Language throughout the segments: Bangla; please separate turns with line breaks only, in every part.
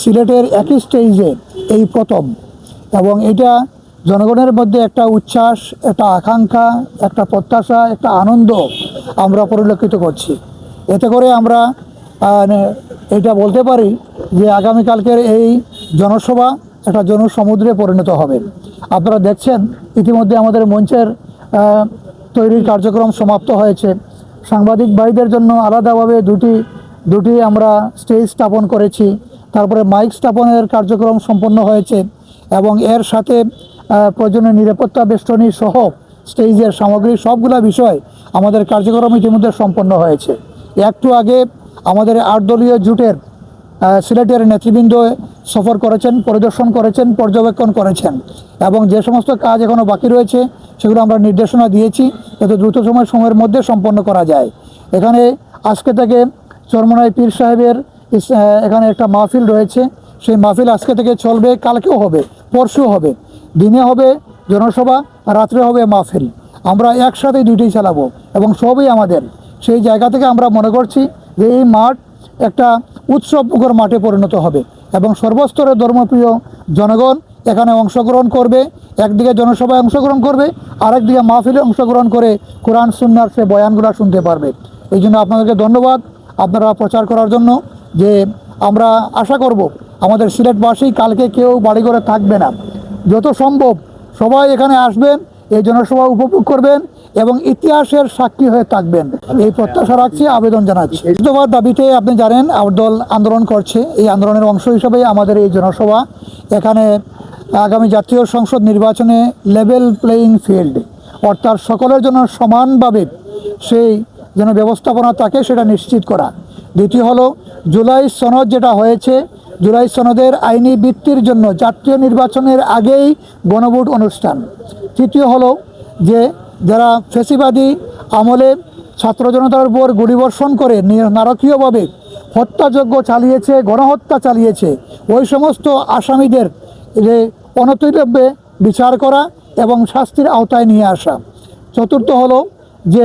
সিলেটের একই স্টেজে এই প্রথম। এবং এটা জনগণের মধ্যে একটা উচ্ছ্বাস, একটা আকাঙ্ক্ষা, একটা প্রত্যাশা, একটা আনন্দ আমরা পরিলক্ষিত করছি। এতে করে আমরা এটা বলতে পারি যে আগামীকালকের এই জনসভা একটা জনসমুদ্রে পরিণত হবে। আপনারা দেখছেন, ইতিমধ্যে আমাদের মঞ্চের তৈরির কার্যক্রম সমাপ্ত হয়েছে। সাংবাদিক ভাইদের জন্য আলাদাভাবে দুটি দুটি আমরা স্টেজ স্থাপন করেছি। তারপরে মাইক স্থাপনের কার্যক্রম সম্পন্ন হয়েছে এবং এর সাথে প্রয়োজনীয় নিরাপত্তা বেষ্টনী সহ স্টেজের সামগ্রী সবগুলা বিষয় আমাদের কার্যক্রম ইতিমধ্যে সম্পন্ন হয়েছে। একটু আগে আমাদের আট দলীয় জোটের সিলেটের নেতৃবৃন্দ সফর করেছেন, পরিদর্শন করেছেন, পর্যবেক্ষণ করেছেন এবং যে সমস্ত কাজ এখনও বাকি রয়েছে সেগুলো আমরা নির্দেশনা দিয়েছি যাতে দ্রুত সময়, সময়ের মধ্যে সম্পন্ন করা যায়। এখানে আজকে থেকে চরমনাই পীর সাহেবের এখানে একটা মাহফিল রয়েছে। সেই মাহফিল আজকে থেকে চলবে, কালকেও হবে পরশু হবে। দিনে হবে জনসভা, রাত্রে হবে মাহফিল। আমরা একসাথে দুইটাই চালাবো এবং সবই আমাদের। সেই জায়গা থেকে আমরা মনে করছি যে এই মাঠ একটা উৎসবমুখর মাঠে পরিণত হবে এবং সর্বস্তরের ধর্মপ্রিয় জনগণ এখানে অংশগ্রহণ করবে। একদিকে জনসভায় অংশগ্রহণ করবে, আরেকদিকে মাহফিলে অংশগ্রহণ করে কোরআন, সুন্নার সে বয়ানগুলো শুনতে পারবে। এই জন্য আপনাদেরকে ধন্যবাদ। আপনারা প্রচার করার জন্য যে আমরা আশা করব আমাদের সিলেটবাসী কালকে কেউ বাড়ি করে থাকবে না। যত সম্ভব সবাই এখানে আসবেন, এই জনসভা উপভোগ করবেন এবং ইতিহাসের সাক্ষী হয়ে থাকবেন। এই প্রত্যাশা রাখছি, আবেদন জানাচ্ছি। ইস্তফার দাবিতে আপনি জানেন আমার দল আন্দোলন করছে। এই আন্দোলনের অংশ হিসেবে আমাদের এই জনসভা। এখানে আগামী জাতীয় সংসদ নির্বাচনে লেভেল প্লেয়িং ফিল্ড অর্থাৎ সকলের জন্য সমানভাবে সেই যেন ব্যবস্থাপনা থাকে সেটা নিশ্চিত করা। দ্বিতীয় হলো জুলাই সনদ যেটা হয়েছে, জুলাই সনদের আইনি বৃত্তির জন্য জাতীয় নির্বাচনের আগেই গণভোট অনুষ্ঠান। তৃতীয় হলো যে যারা ফেসিবাদী আমলে ছাত্র জনতার উপর গুলিবর্ষণ করে নারকীয়ভাবে হত্যাযজ্ঞ চালিয়েছে, গণহত্যা চালিয়েছে, ওই সমস্ত আসামিদের যে অনতিবিলম্বে বিচার করা এবং শাস্তির আওতায় নিয়ে আসা। চতুর্থ হলো যে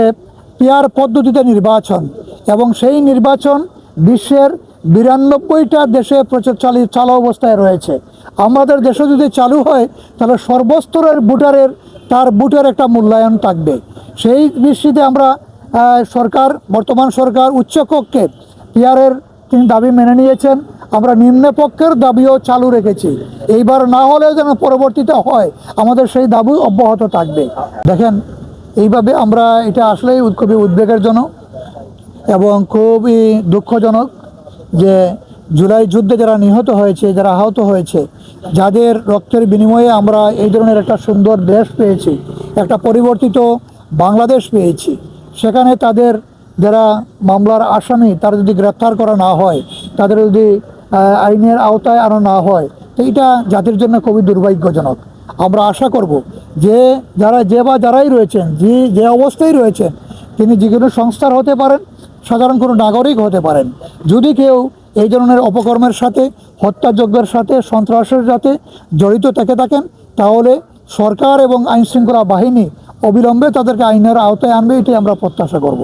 পিয়ার পদ্ধতিতে নির্বাচন। এবং সেই নির্বাচন বিশ্বের বিরানব্বইটা দেশে প্রচার চালি চালু অবস্থায় রয়েছে। আমাদের দেশে যদি চালু হয়, তাহলে সর্বস্তরের ভোটারের, তার ভোটের একটা মূল্যায়ন থাকবে। সেই দৃষ্টিতে আমরা সরকার, বর্তমান সরকার উচ্চকক্ষে পিয়ারের তিনি দাবি মেনে নিয়েছেন। আমরা নিম্নপক্ষের দাবিও চালু রেখেছি। এইবার না হলেও যেন পরবর্তীতে হয়, আমাদের সেই দাবি অব্যাহত থাকবে। দেখেন, এইভাবে আমরা এটা আসলেই খুবই উদ্বেগের জনক এবং খুবই দুঃখজনক যে জুলাই যুদ্ধে যারা নিহত হয়েছে, যারা আহত হয়েছে, যাদের রক্তের বিনিময়ে আমরা এই ধরনের একটা সুন্দর দেশ পেয়েছি, একটা পরিবর্তিত বাংলাদেশ পেয়েছি, সেখানে তাদের যারা মামলার আসামি, তারা যদি গ্রেপ্তার করা না হয়, তাদের যদি আইনের আওতায় আনা না হয়, তো এটা জাতির জন্য খুবই দুর্ভাগ্যজনক। আমরা আশা করব যে যারা যে বা যারাই রয়েছেন, যে যে অবস্থায় রয়েছেন, তিনি যে কোনো সংস্থার হতে পারেন সাধারণ কোনো নাগরিক হতে পারেন। যদি কেউ এই ধরনের অপকর্মের সাথে, হত্যাযজ্ঞের সাথে, সন্ত্রাসের সাথে জড়িত থেকে থাকেন, তাহলে সরকার এবং আইনশৃঙ্খলা বাহিনী অবিলম্বে তাদেরকে আইনের আওতায় আনবে, এটাই আমরা প্রত্যাশা করব।